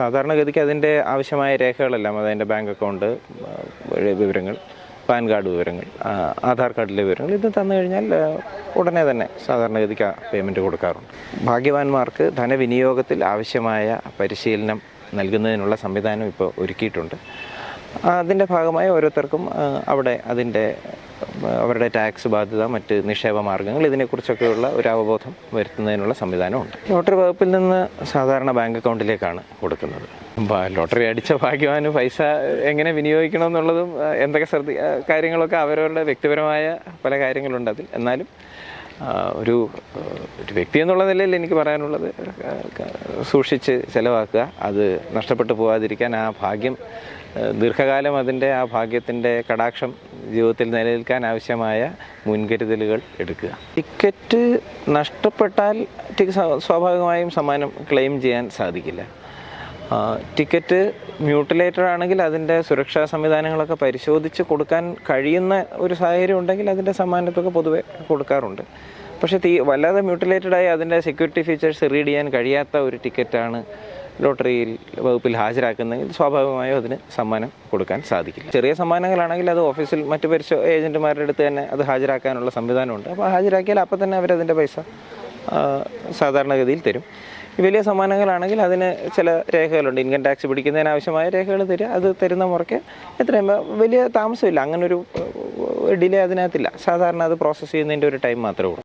സാധാരണഗതിക്ക് അതിന്റെ ആവശ്യമായ രേഖകളെല്ലാം അതിന്റെ ബാങ്ക് അക്കൗണ്ട് വിവരങ്ങൾ പാൻ കാർഡ് വിവരങ്ങൾ ആധാർ കാർഡിലെ വിവരങ്ങൾ ഇത് തന്നു കഴിഞ്ഞാൽ ഉടനെ തന്നെ സാധാരണഗതിക്ക് പേയ്മെന്റ് കൊടുക്കാറുണ്ട്. ഭാഗ്യവാന്മാർക്ക് ധനവിനിയോഗത്തിൽ ആവശ്യമായ പരിശീലനം നൽകുന്നതിനുള്ള സംവിധാനം ഇപ്പോൾ ഒരുക്കിയിട്ടുണ്ട്. അതിന്റെ ഭാഗമായി ഓരോരുത്തർക്കും അവിടെ അതിന്റെ അവരുടെ ടാക്സ് ബാധ്യത മറ്റ് നിക്ഷേപ മാർഗങ്ങൾ ഇതിനെക്കുറിച്ചൊക്കെയുള്ള ഒരു അവബോധം വരുത്തുന്നതിനുള്ള സംവിധാനമുണ്ട്. ലോട്ടറി വകുപ്പിൽ നിന്ന് സാധാരണ ബാങ്ക് അക്കൗണ്ടിലേക്കാണ് കൊടുക്കുന്നത്. ലോട്ടറി അടിച്ച ഭാഗ്യവാന് പൈസ എങ്ങനെ വിനിയോഗിക്കണം എന്നുള്ളതും എന്തൊക്കെ ശ്രദ്ധ കാര്യങ്ങളൊക്കെ അവരവരുടെ വ്യക്തിപരമായ പല കാര്യങ്ങളുണ്ട് അതിൽ. എന്നാലും ഒരു ഒരു വ്യക്തി എന്നുള്ള നിലയിൽ എനിക്ക് പറയാനുള്ളത് സൂക്ഷിച്ച് ചിലവാക്കുക. അത് നഷ്ടപ്പെട്ടു പോകാതിരിക്കാൻ ആ ഭാഗ്യം ദീർഘകാലം അതിന്റെ ആ ഭാഗ്യത്തിന്റെ കടാക്ഷം ജീവിതത്തിൽ നിലനിൽക്കാൻ ആവശ്യമായ മുൻകരുതലുകൾ എടുക്കുക. ടിക്കറ്റ് നഷ്ടപ്പെട്ടാൽ സ്വാഭാവികമായും സമ്മാനം ക്ലെയിം ചെയ്യാൻ സാധിക്കില്ല. ടിക്കറ്റ് മ്യൂട്ടിലേറ്റഡ് ആണെങ്കിൽ അതിന്റെ സുരക്ഷാ സംവിധാനങ്ങളൊക്കെ പരിശോധിച്ച് കൊടുക്കാൻ കഴിയുന്ന ഒരു സാഹചര്യം ഉണ്ടെങ്കിൽ അതിന്റെ സമ്മാനത്തൊക്കെ പൊതുവെ കൊടുക്കാറുണ്ട്. പക്ഷേ തീ വല്ലാതെ മ്യൂട്ടിലേറ്റഡായി അതിന്റെ സെക്യൂരിറ്റി ഫീച്ചേഴ്സ് റീഡ് ചെയ്യാൻ കഴിയാത്ത ഒരു ടിക്കറ്റാണ് ലോട്ടറിയിൽ വകുപ്പിൽ ഹാജരാക്കുന്നെങ്കിൽ സ്വാഭാവികമായും അതിന് സമ്മാനം കൊടുക്കാൻ സാധിക്കില്ല. ചെറിയ സമ്മാനങ്ങളാണെങ്കിൽ അത് ഓഫീസിൽ മറ്റ് പരിശോ ഏജന്റുമാരുടെ അടുത്ത് തന്നെ അത് ഹാജരാക്കാനുള്ള സംവിധാനമുണ്ട്. അപ്പോൾ ഹാജരാക്കിയാൽ അപ്പം തന്നെ അവരതിന്റെ പൈസ സാധാരണഗതിയിൽ തരും. വലിയ സമ്മാനങ്ങളാണെങ്കിൽ അതിന് ചില രേഖകളുണ്ട്. ഇൻകം ടാക്സ് പിടിക്കുന്നതിന് ആവശ്യമായ രേഖകൾ തരിക അത് തരുന്ന മുറയ്ക്ക് എത്രയും വലിയ താമസമില്ല. അങ്ങനൊരു ഡിലേ അതിനകത്തില്ല. സാധാരണ അത് പ്രോസസ്സ് ചെയ്യുന്നതിന്റെ ഒരു ടൈം മാത്രമേ ഉള്ളൂ.